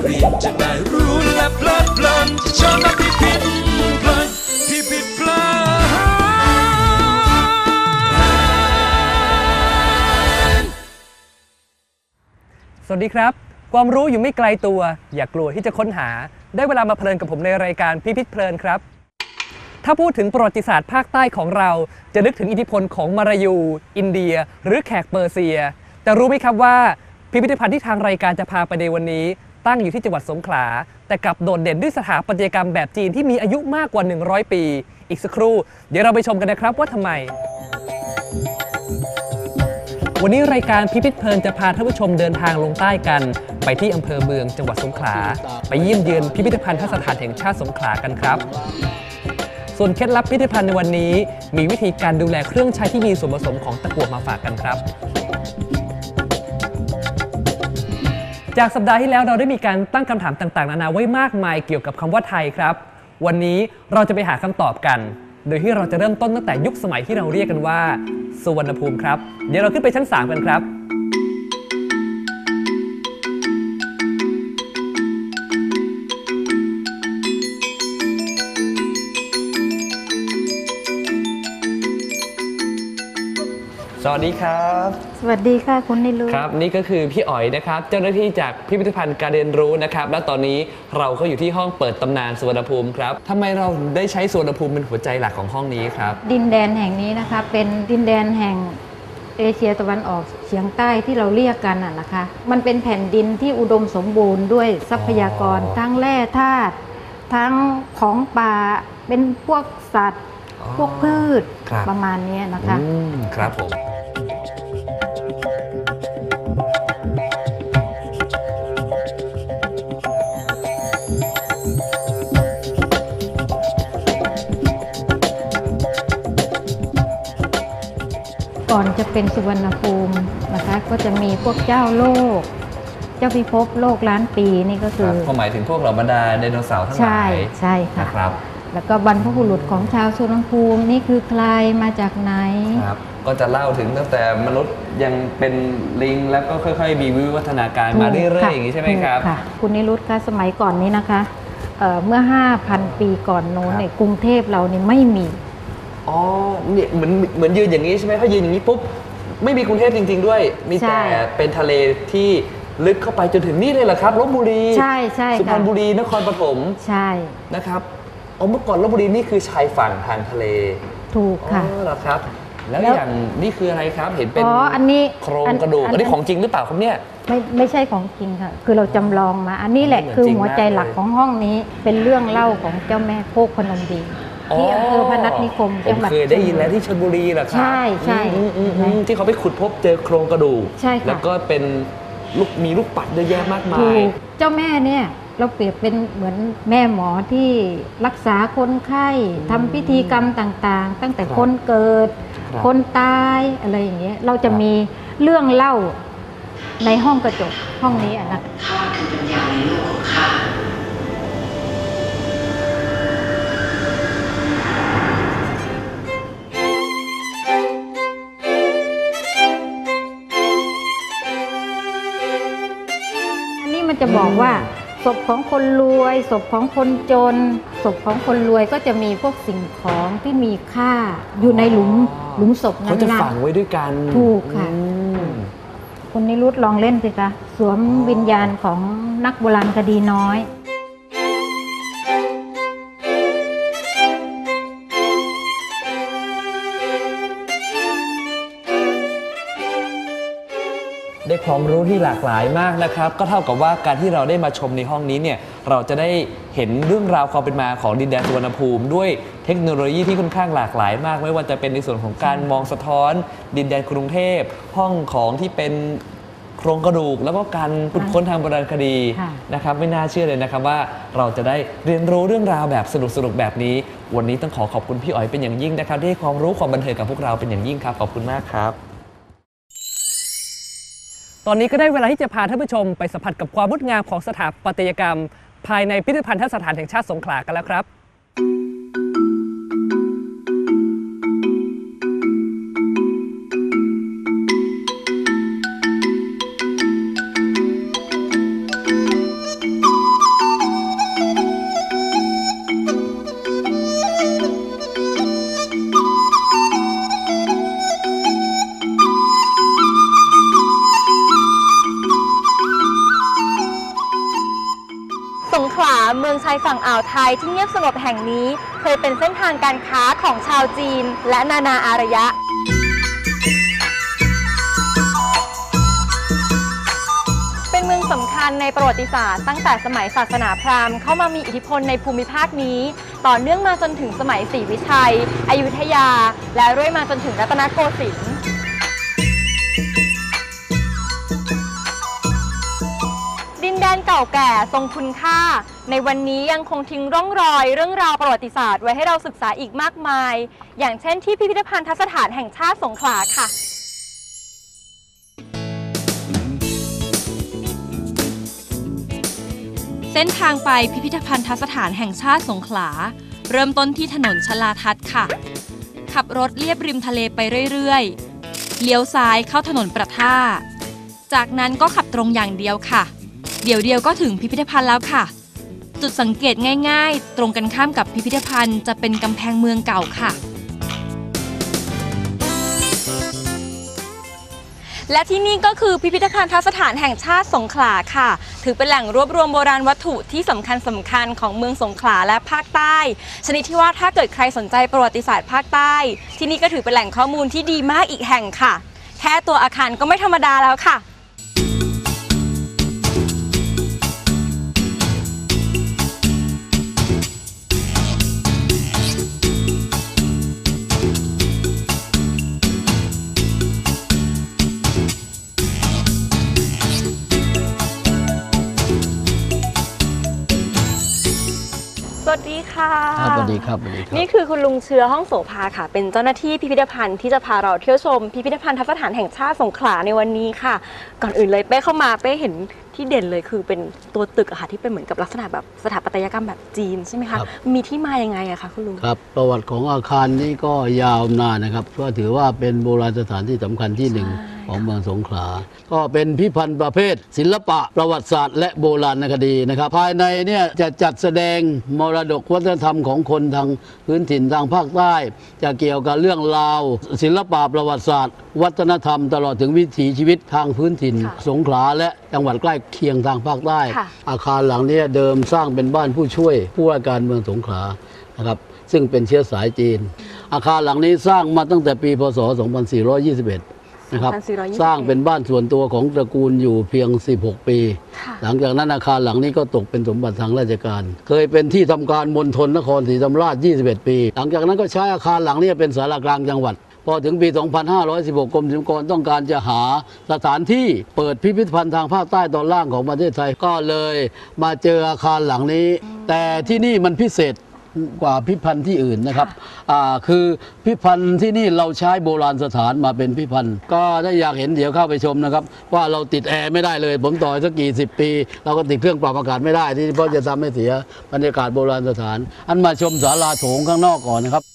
เรียนจะได้รู้และเพลิดเพลินชมาพิพิธเพลินพิพิธเพลินสวัสดีครับ ความรู้อยู่ไม่ไกลตัว อย่ากกลัวที่จะค้นหา ได้เวลามาเพลินกับผมในรายการพิพิธเพลินครับถ้าพูดถึงประวัติศาสตร์ภาคใต้ของเรา จะนึกถึงอิทธิพลของมารายู อินเดีย หรือแขกเปอร์เซีย แต่รู้ไหมครับว่า พิพิธภัณฑ์ที่ทางรายการจะพาไปในวันนี้ ตั้งอยู่ที่จังหวัดสงขลา แต่กลับโดดเด่นด้วยสถาปัตยกรรมแบบจีนที่มีอายุมากกว่า 100 ปี อีกสักครู่ เดี๋ยวเราไปชมกันนะครับว่าทำไม วันนี้รายการพิพิธเพลินจะพาท่านผู้ชมเดินทางลงใต้กัน ไปที่อำเภอเมืองจังหวัดสงขลา ไปเยี่ยมเยือนพิพิธภัณฑสถานแห่งชาติสงขลากันครับส่วนเคล็ดลับพิพิธภัณฑ์ในวันนี้ มีวิธีการดูแลเครื่องใช้ที่มีส่วนผสมของตะกั่วมาฝากกันครับ จากสัปดาห์ที่แล้วเราได้มีการตั้งคำถามต่างๆ นานาไว้มากมายเกี่ยวกับคำว่าไทยครับ วันนี้เราจะไปหาคำตอบกัน โดยที่เราจะเริ่มต้นตั้งแต่ยุคสมัยที่เราเรียกกันว่าสุวรรณภูมิครับ เดี๋ยวเราขึ้นไปชั้น 3 กันครับ สวัสดีครับ สวัสดีค่ะคุณนิรุครับ นี่ก็คือพี่อ๋อยนะครับ เจ้าหน้าที่จากพิพิธภัณฑ์การเรียนรู้นะครับ และตอนนี้เราก็อยู่ที่ห้องเปิดตำนานสุวรรณภูมิครับทำไมเราถึงได้ใช้สุวรรณภูมิเป็นหัวใจหลักของห้องนี้ครับ ดินแดนแห่งนี้นะคะ เป็นดินแดนแห่งเอเชียตะวันออกเฉียงใต้ที่เราเรียกกันน่ะนะคะ มันเป็นแผ่นดินที่อุดมสมบูรณ์ด้วยทรัพยากร อ๋อ ทั้งแร่ธาตุทั้งของป่าเป็นพวกสัตว์อ๋อ พวกพืชครับ ประมาณเนี้ยนะคะ อืมครับผม ก่อนจะเป็นสุวรรณภูมินะคะ ก็จะมีพวกเจ้าโลก เจ้าพิภพโลกล้านปีนี่ก็คคืรับอก็หมายถึงพวกเหล่าบรรดาไดโนเสาร์ทั้งหใช่ลายใช่ค่ะนะครับ แล้วก็บรรพบุรุษของชาวสุวรรณภูมินี่คือใครมาจากไหน ครับ ก็จะเล่าถึงตั้งแต่มนุษย์ยังเป็นลิงแล้วก็ค่อย ๆ มีวิวัฒนาการมาเรื่อยๆอย่างนี้ใช่ไหมครับถูกค่ะคุณนิรุตคะสมัยก่อนนี้นะคะเอ่อเมื่อ 5,000 ปีก่อนโน้นครับเนี่ยกรุงเทพเราเนี่ยไม่มีอ๋อเนี่ยเหมือนเหมือนยืนอย่างนี้ใช่ไหมถ้ายืนอย่างนี้ปุ๊บไม่มีกรุงเทพจริง ๆ ด้วย มีใช่แต่เป็นทะเลที่ลึกเข้าไปจนถึงนี่เลยเหรอครับลบบุรีใช่ใช่สุพรค่ะรณบุรีนครปฐมใช่นะครับ อ๋อเมื่อก่อนลบบุรีนี่คือชายฝั่งทางทะเลถูกอ๋ค่ะอเหรอครับ แล้วแล้ว อย่างนี่คืออะไรครับ เห็นเป็นอ๋ออันนี้โครงกระดูกอันอันนี้ของจริงหรือเปล่าครับเนี่ย ไม่ไม่ใช่ของจริงค่ะ คือเราจำลองมา อันนี้แหละเหมือนคือจริงหัวใจมากเลยหลักของห้องนี้ เป็นเรื่องเล่าของเจ้าแม่โคกพนมดี ที่อำเภอพนัสนิคมผจัมงหวัด เคยได้ยินแล้วที่ชลบุรีเหรอครับใช่ใช่อืมอืมอืมใช่ที่เขาไปขุดพบเจอโครงกระดูกใช่ค่ะ แล้วก็เป็นลูกมีลูกปัดเยอะแยะมากมาถูย กเจ้าแม่เนี่ย เราเปรียบเป็นเหมือนแม่หมอที่รักษาคนไข้ทำพิธีกรรมต่างๆ ตั้งแต่ครับคนเกิดครับคนตายอะไรอย่างเงี้ยเราจะครับมีเรื่องเล่าในห้องกระจกห้องนี้อะนะอันนี้มันจะบอกว่า ศพของคนรวย ศพของคนจน ศพของคนรวยก็จะมีพวกสิ่งของที่มีค่าอยู่ในหลุมอ๋อหลุมศพนั้เขานจะนะฝังไว้ด้วยกันถูกค่ะ อืมคุณนิรุตลองเล่นสิคะสวมอ๋อวิญญาณของนักโบราณคดีน้อย ได้ความรู้ที่หลากหลายมากนะครับ ก็เท่ากับว่าการที่เราได้มาชมในห้องนี้เนี่ยเราจะได้เห็นเรื่องราวความเป็นมาของดินแดนสุวรรณภูมิ ด้วยเทคโนโลยีที่ค่อนข้างหลากหลายมาก ไม่ว่าจะเป็นในส่วนของการมองสะท้อน ดินแดนกรุงเทพ ห้องของที่เป็นโครงกระดูก แล้วก็การขุดค้นทางโบราณคดีค่ะนะครับไม่น่าเชื่อเลยนะครับว่าเราจะได้เรียนรู้เรื่องราวแบบสนุกๆแบบนี้ วันนี้ต้องขอขอบคุณพี่อ๋อยเป็นอย่างยิ่งนะครับที่ให้ความรู้ความบันเทิงกับพวกเราเป็นอย่างยิ่งครับขอบคุณมากครับ ตอนนี้ก็ได้เวลาที่จะพาท่านผู้ชมไปสัมผัสกับความงดงามของสถาปัตยกรรม ภายในพิพิธภัณฑสถานแห่งชาติสงขลากันแล้วครับ มืองชายฝั่งอ่าวไทยที่เงียบสงบแห่งนี้ เคยเป็นเส้นทางการค้าของชาวจีน และนานาอารยะ เป็นเมืองสำคัญในประวัติศาสตร์ตั้งแต่สมัยศาสนาพราหมณ์เข้ามามีอิทธิพลในภูมิภาคนี้ ต่อเนื่องมาจนถึงสมัยศรีวิชัย อยุธยา และเรื่อยมาจนถึงรัตนโกสินทร์ ก่าแก่ทรงคุณค่า ในวันนี้ยังคงทิ้งร่องรอย เรื่องราวประวัติศาสตร์ไว้ให้เราศึกษาอีกมากมาย อย่างเช่นที่พิพิธภัณฑสถานแห่งชาติสงขลาค่ะเส้นทางไปพิพิธภัณฑสถานแห่งชาติสงขลา เริ่มต้นที่ถนนชลาทัศน์ค่ะ ขับรถเลียบริมทะเลไปเรื่อยๆ เลี้ยวซ้ายเข้าถนนประท่า จากนั้นก็ขับตรงอย่างเดียวค่ะ เดี๋ยวเดียวก็ถึงพิพิธภัณฑ์แล้วค่ะ จุดสังเกตง่ายๆ ตรงกันข้ามกับพิพิธภัณฑ์จะเป็นกำแพงเมืองเก่าค่ะ และที่นี่ก็คือพิพิธภัณฑสถานแห่งชาติสงขลาค่ะ ถือเป็นแหล่งรวบรวมโบราณวัตถุที่สำคัญสำคัญของเมืองสงขลาและภาคใต้ ชนิดที่ว่าถ้าเกิดใครสนใจประวัติศาสตร์ภาคใต้ ที่นี่ก็ถือเป็นแหล่งข้อมูลที่ดีมากอีกแห่งค่ะ แค่ตัวอาคารก็ไม่ธรรมดาแล้วค่ะ ค่ะ ครับสวัสดีครับสวัสดีครับ นี่คือคุณลุงเชื้อห้องโสภาค่ะ เป็นเจ้าหน้าที่พิพิธภัณฑ์ที่จะพาเราเที่ยวชม พิพิธภัณฑสถานแห่งชาติสงขลาในวันนี้ค่ะ ก่อนอื่นเลยเป้เข้ามาเป้เห็นที่เด่นเลยคือเป็นตัวตึกอะค่ะที่เป็นเหมือนกับลักษณะแบบสถาปัตยกรรมแบบจีนใช่ไหมคะ ครับ มีที่มายังไงอะคะคุณลุง ครับ ประวัติของอาคารนี้ก็ยาวนานนะครับ ก็ถือว่าเป็นโบราณสถานที่สำคัญที่หนึ่งใช่ ของเมืองสงขลา ก็เป็นพิพันธ์ประเภท ศิลปะประวัติศาสตร์ และโบราณคดีนะครับ ภายในเนี่ยจะจัดแสดงมรดกวัฒนธรรมของคนทางพื้นถิ่นทางภาคใต้ จะเกี่ยวกับเรื่องราว ศิลปะประวัติศาสตร์ วัฒนธรรม ตลอดถึงวิถีชีวิตทางพื้นถิ่นค่ะสงขลาและจังหวัดใกล้เคียงทางภาคใต้ค่ะอาคารหลังเนี้เดิมสร้างเป็นบ้านผู้ช่วย ผู้ว่าการเมืองสงขลานะครับซึ่งเป็นเชื้อสายจีน อาคารหลังนี้สร้างมาตั้งแต่ปี พศ 2421 นะครับ2421สร้างเป็นบ้านส่วนตัวของตระกูลอยู่เพียง 16 ปีค่ะหลังจากนั้นอาคารหลังนี้ก็ตกเป็นสมบัติทางราชการ เคยเป็นที่ทำการมณฑลนครศรีธรรมราช 21 ปี หลังจากนั้นก็ใช้อาคารหลังนี้เป็นสารกลางจังหวัดพอถึงปี 2516 กรมศิลปากรต้องการจะหาสถานที่เปิดพิพิธภัณฑ์ทางภาคใต้ตอนล่างของประเทศไทยก็เลย มาเจออาคารหลังนี้ แต่ที่นี่มันพิเศษ กว่าพิพิธภัณฑ์ที่อื่นนะครับอ่าคือพิพิธภัณฑ์ที่นี่เราใช้โบราณสถานมาเป็นพิพิธภัณฑ์ก็ถ้าอยากเห็นเดี๋ยวเข้าไปชมนะครับ ว่าเราติดแอร์ไม่ได้เลย ผมต่อสักกี่สิบปี เราก็ติดเครื่องปรับอากาศไม่ได้ที่เพราะจะทำให้เสียบรรยากาศโบราณสถาน อันมาชมศาลาโถงข้างนอกก่อนนะครับ